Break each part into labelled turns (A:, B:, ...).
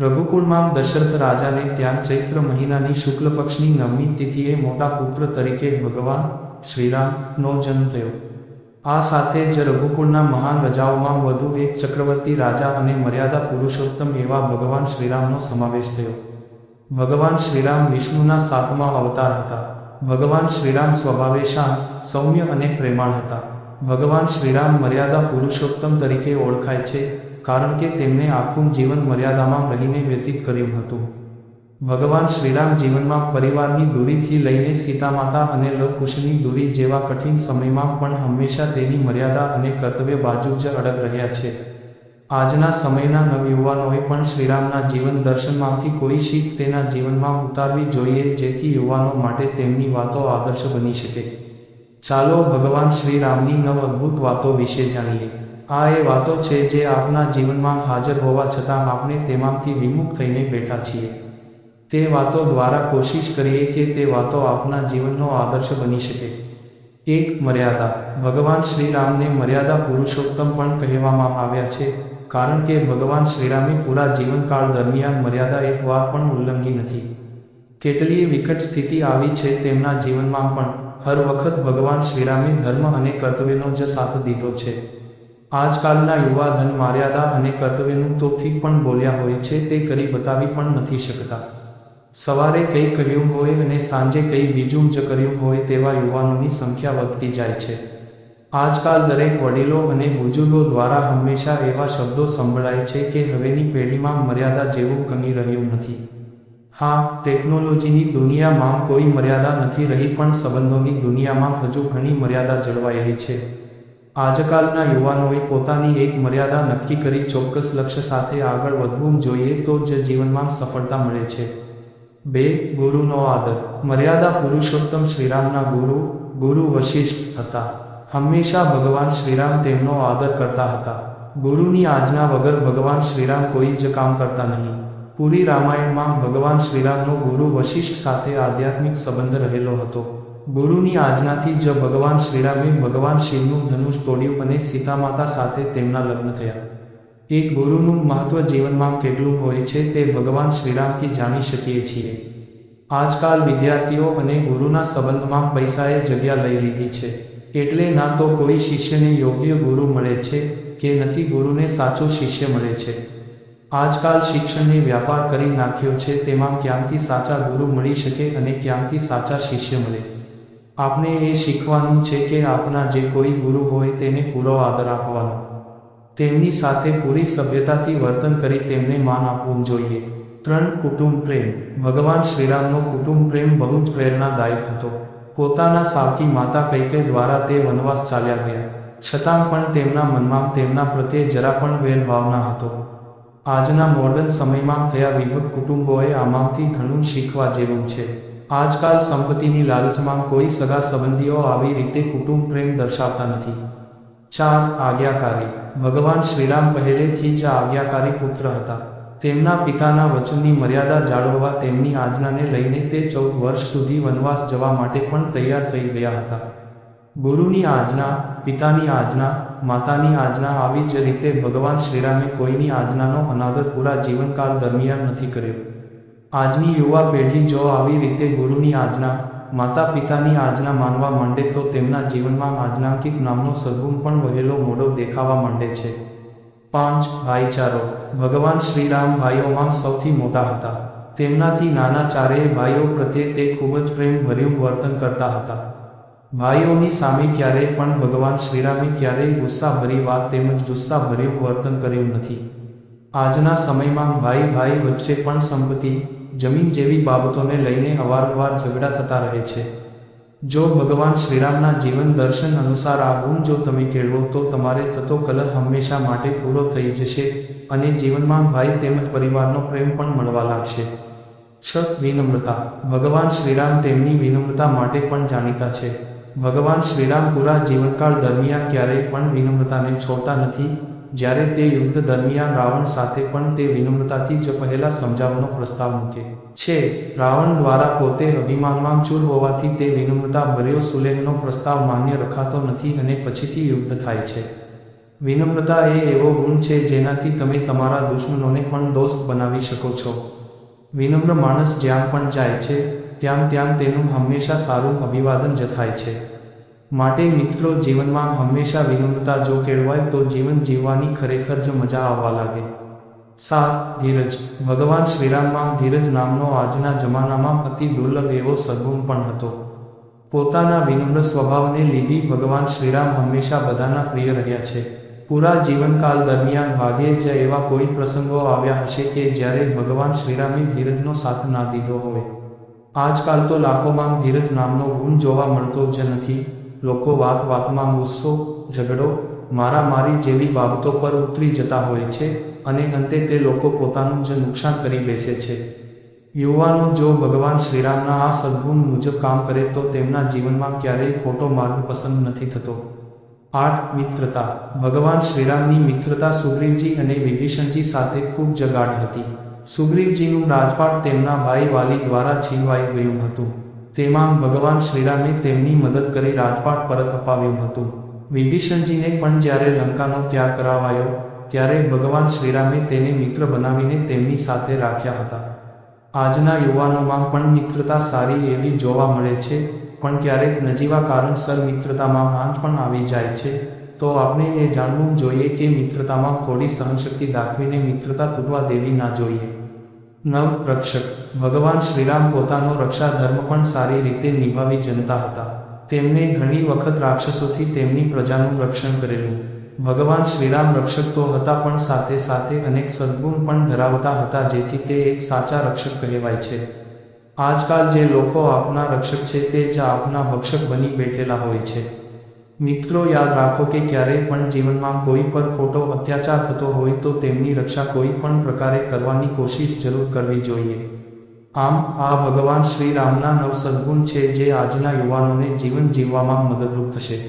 A: રઘુકુળમાં દશરથ રાજાને ત્યાં ચૈત્ર મહિનાની શુક્લ પક્ષની નવમી તિથિએ મોટા પુત્ર તરીકે ભગવાન શ્રીરામનો જન્મ થયો. આ સાથે જ રઘુકુળના મહાન રજાઓમાં વધુ એક ચક્રવર્તી રાજા અને મર્યાદા પુરુષોત્તમ એવા ભગવાન શ્રીરામનો સમાવેશ થયો. ભગવાન શ્રીરામ વિષ્ણુના સાતમા અવતાર હતા. ભગવાન શ્રીરામ સ્વભાવે શાંત સૌમ્ય અને પ્રેમાળ હતા. ભગવાન શ્રીરામ મર્યાદા પુરુષોત્તમ તરીકે ઓળખાય છે, કારણ કે તેમણે આખું જીવન મર્યાદામાં રહીને વ્યતીત કર્યું હતું. ભગવાન શ્રીરામ જીવનમાં પરિવારની દૂરીથી લઈને સીતામાતા અને લવકુશની દૂરી જેવા કઠિન સમયમાં પણ હંમેશા તેની મર્યાદા અને કર્તવ્ય બાજુ જ અડગ રહ્યા છે. આજના સમયના નવયુવાનોએ પણ શ્રીરામના જીવન દર્શનમાંથી કોઈ શીખ તેના જીવનમાં ઉતારવી જોઈએ, જેથી યુવાનો માટે તેમની વાતો આદર્શ બની શકે. ચાલો ભગવાન શ્રીરામની નવ અદ્ભુત વાતો વિશે જાણીએ. આ એ વાતો છે જે આપના જીવનમાં હાજર હોવા છતાં આપણે તેમાંથી વિમુખ થઈને બેઠા છીએ. તે વાતો દ્વારા કોશિશ કરીએ કે તે વાતો આપના જીવનનો આદર્શ બની શકે. એક મર્યાદા. ભગવાન શ્રીરામને મર્યાદા પુરુષોત્તમ પણ કહેવામાં આવ્યા છે, કારણ કે ભગવાન શ્રીરામે પૂરા જીવનકાળ દરમિયાન મર્યાદા એક વાર પણ ઉલ્લંઘી નથી. કેટલીય વિકટ સ્થિતિ આવી છે તેમના જીવનમાં પણ. હર વખત ભગવાન શ્રીરામે ધર્મ અને કર્તવ્યનો જ સાથ દીધો છે. આજકાલના યુવા ધન મર્યાદા અને કર્તવ્યનું તો ઠીક પણ બોલ્યા હોય છે તે કરી બતાવી પણ નથી શકતા. સવારે કંઈ કહ્યું હોય અને સાંજે કંઈ બીજું જ કર્યું હોય તેવા યુવાનોની સંખ્યા વધતી જાય છે. આજકાલ દરેક વડીલો અને બુજુર્ગો દ્વારા હંમેશા એવા શબ્દો સંભળાય છે કે હવેની પેઢીમાં મર્યાદા જેવું ગમી રહ્યું નથી. હા, ટેકનોલોજીની દુનિયામાં કોઈ મર્યાદા નથી રહી, પણ સંબંધોની દુનિયામાં હજુ ઘણી મર્યાદા જળવાયેલી છે. આજકાલના યુવાનોએ પોતાની એક મર્યાદા નક્કી કરી ચોક્કસ લક્ષ્ય સાથે આગળ વધવું જોઈએ તો જ જીવનમાં સફળતા મળે છે. બે, ગુરુનો આદર. મર્યાદા પુરુષોત્તમ શ્રીરામના ગુરુ ગુરુ વશિષ્ઠ હતા. હંમેશા ભગવાન શ્રીરામ તેમનો આદર કરતા હતા. ગુરુની આજ્ઞા વગર ભગવાન શ્રીરામ કોઈ જ કામ કરતા નહીં. પૂરી રામાયણમાં ભગવાન શ્રીરામનો ગુરુ વશિષ્ઠ સાથે આધ્યાત્મિક સંબંધ રહેલો હતો. ગુરુની આજ્ઞાથી જ ભગવાન શ્રીરામે ભગવાન શિવનું ધનુષ તોડ્યું અને સીતામાતા સાથે તેમના લગ્ન થયા. એક ગુરુનું મહત્વ જીવનમાં કેટલું હોય છે તે ભગવાન શ્રીરામથી જાણી શકીએ છીએ. આજકાલ વિદ્યાર્થીઓ અને ગુરુના સંબંધમાં પૈસાએ જગ્યા લઈ લીધી છે. એટલે ના તો કોઈ શિષ્યને યોગ્ય ગુરુ મળે છે કે નથી ગુરુને સાચો શિષ્ય મળે છે. આજકાલ શિક્ષણને વ્યાપાર કરી નાખ્યો છે, તેમાં ક્યાંથી સાચા ગુરુ મળી શકે અને ક્યાંથી સાચા શિષ્ય મળે. આપણે એ શીખવાનું છે કે આપના જે કોઈ ગુરુ હોય તેને પૂરો આદર આપવાનો. તેમની સાથે પૂરી સભ્યતાથી વર્તન કરી તેમને માન આપવું જોઈએ. ત્રણ, કુટુંબ પ્રેમ. ભગવાન શ્રીરામનો કુટુંબ પ્રેમ બહુ જ પ્રેરણાદાયક હતો. પોતાના સાવકી માતા કૈકે દ્વારા તે વનવાસ ચાલ્યા ગયા. છતાં પણ તેમના મનમાં તેમના પ્રત્યે જરા પણ વેરભાવના હતો. આજના મોડર્ન સમયમાં થયા વિભક્ત કુટુંબોએ આમાંથી ઘણું શીખવા જેવું છે. આજકાલ સંપત્તિની લાલચમાં કોઈ સગા સંબંધીઓ આવી રીતે કુટુંબ પ્રેમ દર્શાવતા નથી. ચાર આજ્ઞાકારી. ભગવાન શ્રીરામ પહેલેથી જ આજ્ઞાકારી પુત્ર હતા. તેમના પિતાના વચનની મર્યાદા જાળવવા તેમની આજ્ઞાને લઈને તે ચૌદ વર્ષ સુધી વનવાસ જવા માટે પણ તૈયાર થઈ ગયા હતા. ગુરુની આજ્ઞા પિતાની આજ્ઞા, માતાની આજ્ઞા આવી જ રીતે ભગવાન શ્રીરામે કોઈની આજ્ઞાનો અનાદર પૂરા જીવનકાળ દરમિયાન નથી કર્યો. આજની યુવા પેઢી જો આવી રીતે ગુરુની આજ્ઞા, માતા પિતાની આજ્ઞા માનવા માંડે તો તેમના જીવનમાં આજ્ઞાંકિત નામનો સદગુણ પણ વહેલો મોડો દેખાવા માંડે છે. પાંચ, ભાઈચારો. ભગવાન શ્રીરામ ભાઈઓમાં સૌથી મોટા હતા. તેમનાથી નાના ચારેય ભાઈઓ પ્રત્યે તે ખૂબ જ પ્રેમભર્યું વર્તન કરતા હતા. ભાઈઓની સામે ક્યારેય પણ ભગવાન શ્રીરામે ક્યારેય ગુસ્સાભરી વાત તેમજ જુસ્સાભર્યું વર્તન કર્યું નથી. આજના સમયમાં ભાઈ ભાઈ વચ્ચે પણ સંપત્તિ જમીન જેવી બાબતોને લઈને અવારનવાર ઝઘડા થતા રહે છે. જો ભગવાન શ્રીરામના જીવન દર્શન અનુસાર આ ગુણ જો તમે કેળવો તો તમારે થતો કલહ હંમેશા માટે પૂરો થઈ જશે અને જીવનમાં ભાઈ તેમજ પરિવારનો પ્રેમ પણ મળવા લાગશે. છ વિનમ્રતા. ભગવાન શ્રીરામ તેમની વિનમ્રતા માટે પણ જાણીતા છે. ભગવાન શ્રીરામ પૂરા જીવનકાળ દરમિયાન ક્યારેય પણ વિનમ્રતાને છોડતા નથી, જ્યારે તે યુદ્ધ દરમિયાન રાવણ સાથે પણ તે વિનમ્રતાથી જ પહેલા સમજાવવાનો પ્રસ્તાવ મૂકે છે. રાવણ દ્વારા પોતે અભિમાનમાં ચૂર હોવાથી તે વિનમ્રતા ભર્યો સુલેહનો પ્રસ્તાવ માન્ય રખાતો નથી અને પછીથી યુદ્ધ થાય છે. વિનમ્રતા એ એવો ગુણ છે જેનાથી તમે તમારા દુશ્મનોને પણ દોસ્ત બનાવી શકો છો. વિનમ્ર માણસ જ્યાં પણ જાય છે ત્યાં ત્યાં તેનું હંમેશા સારું અભિવાદન જથાય છે. માટે મિત્રો, જીવનમાં હંમેશા વિનમ્રતા જો કેળવાય, તો જીવન જીવવાની ખરેખર જ મજા આવવા લાગે. સાત, ધીરજ. ભગવાન શ્રીરામમાં ધીરજ નામનો આજના જમાનામાં અતિ દુર્લભ એવો સદગુણ પણ હતો. પોતાના વિનમ્ર સ્વભાવને લીધી ભગવાન શ્રીરામ હંમેશા બધાના પ્રિય રહ્યા છે. પૂરા જીવનકાલ દરમિયાન ભાગ્યે જ એવા કોઈ પ્રસંગો આવ્યા હશે કે જ્યારે ભગવાન શ્રીરામે ધીરજનો સાથ ના દીધો હોય. આજકાલ તો લાખોમાં ધીરજ નામનો ગુણ જોવા મળતો જ નથી. લોકો વાત વાતમાં ગુસ્સો ઝઘડો, મારામારી જેવી બાબતો પર ઉતરી જતા હોય છે અને અંતે તે લોકો પોતાનું જ નુકસાન કરી બેસે છે. યુવાનો જો ભગવાન શ્રીરામના આ સદગુણ મુજબ કામ કરે તો તેમના જીવનમાં ક્યારેય ખોટો માર્ગ પસંદ નથી થતો. આઠ, મિત્રતા. ભગવાન શ્રીરામની મિત્રતા સુગ્રીવજી અને વિભીષણજી સાથે ખૂબ જગાડ હતી. સુગ્રીવજીનું રાજપાટ તેમના ભાઈ વાલી દ્વારા છીનવાઈ ગયું હતું. તેમાં ભગવાન શ્રીરામે તેમની મદદ કરી રાજપાટ પરત અપાવ્યું હતું. વિભીષણજીને પણ જ્યારે લંકાનો ત્યાગ કરાવાયો, ત્યારે ભગવાન શ્રીરામે તેને મિત્ર બનાવીને તેમની સાથે રાખ્યા હતા. આજના યુવાનોમાં પણ મિત્રતા સારી એવી જોવા મળે છે, પણ ક્યારેક નજીવા કારણસર મિત્રતામાં આંચ પણ આવી જાય છે. તો આપણે એ જાણવું જોઈએ કે મિત્રતામાં થોડી સહનશક્તિ દાખવીને મિત્રતા તૂટવા દેવી ના જોઈએ. નવ રક્ષક ભગવાન શ્રીરામ પોતાનો રક્ષા ધર્મ પણ સારી રીતે નિભાવી જનતા હતા. તેમણે ઘણી વખત રાક્ષસોથી તેમની પ્રજાનું રક્ષણ કરેલું. ભગવાન શ્રીરામ રક્ષક તો હતા પણ સાથે સાથે અનેક સદગુણ પણ ધરાવતા હતા જેથી તે એક સાચા રક્ષક કહેવાય છે. આજકાલ જે લોકો આપના રક્ષક છે તે જ આપના ભક્ષક બની બેઠેલા હોય છે. મિત્રો, યાદ રાખો કે ક્યારેય પણ જીવનમાં કોઈ પર ખોટો અત્યાચાર થતો હોય તો તેમની રક્ષા કોઈ પણ પ્રકારે કરવાની કોશિશ જરૂર કરવી જોઈએ. આમ, આ ભગવાન શ્રી રામના નવ સદગુણ છે જે આજના યુવાનોને જીવન જીવવામાં મદદરૂપ થશે.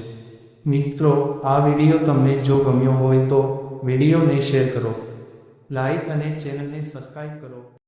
A: મિત્રો, આ વીડિયો તમને જો ગમ્યો હોય તો વિડીયોને શેર કરો. લાઈક અને ચેનલને સબસ્ક્રાઈબ કરો.